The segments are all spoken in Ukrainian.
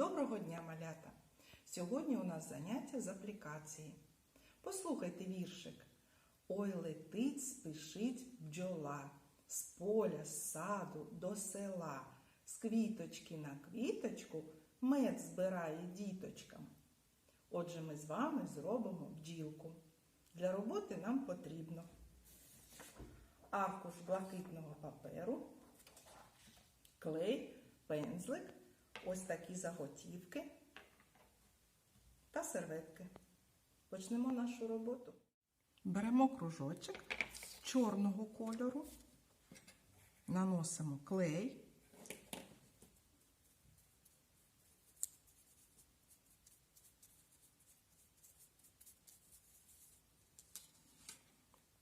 Доброго дня, малята! Сьогодні у нас заняття з аплікації. Послухайте віршик. Ой, летить, спішить бджола, з поля, з саду до села, з квіточки на квіточку мед збирає діточкам. Отже, ми з вами зробимо бджілку. Для роботи нам потрібно аркуш блакитного паперу, клей, пензлик, ось такі заготівки та серветки. Почнемо нашу роботу. Беремо кружочок чорного кольору, наносимо клей.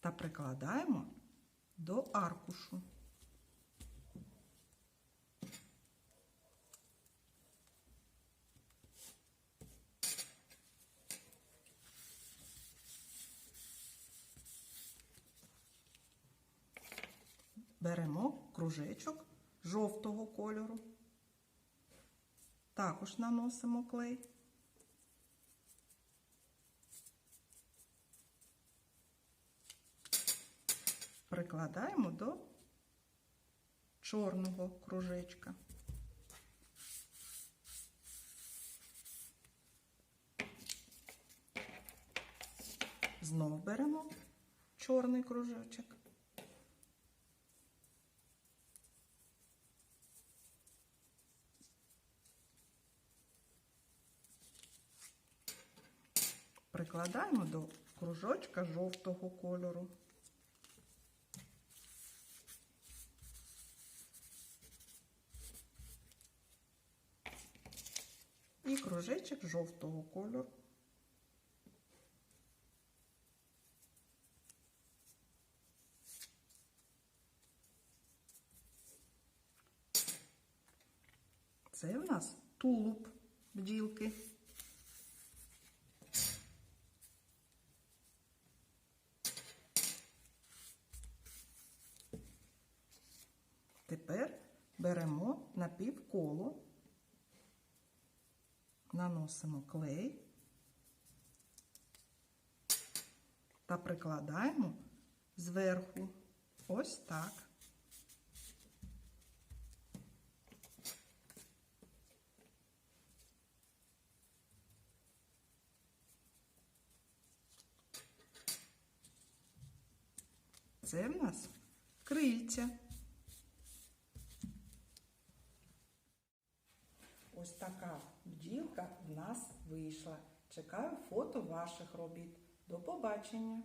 Та прикладаємо до аркушу. Беремо кружечок жовтого кольору. Також наносимо клей. Прикладаємо до чорного кружечка. Знову беремо чорний кружочок. Прикладаємо до кружочка жовтого кольору. І кружечок жовтого кольору. Це в нас тулуб бджілки. Тепер беремо на напівколо, наносимо клей та прикладаємо зверху ось так. Це в нас крильця. Ось така бджілка в нас вийшла. Чекаю фото ваших робіт. До побачення!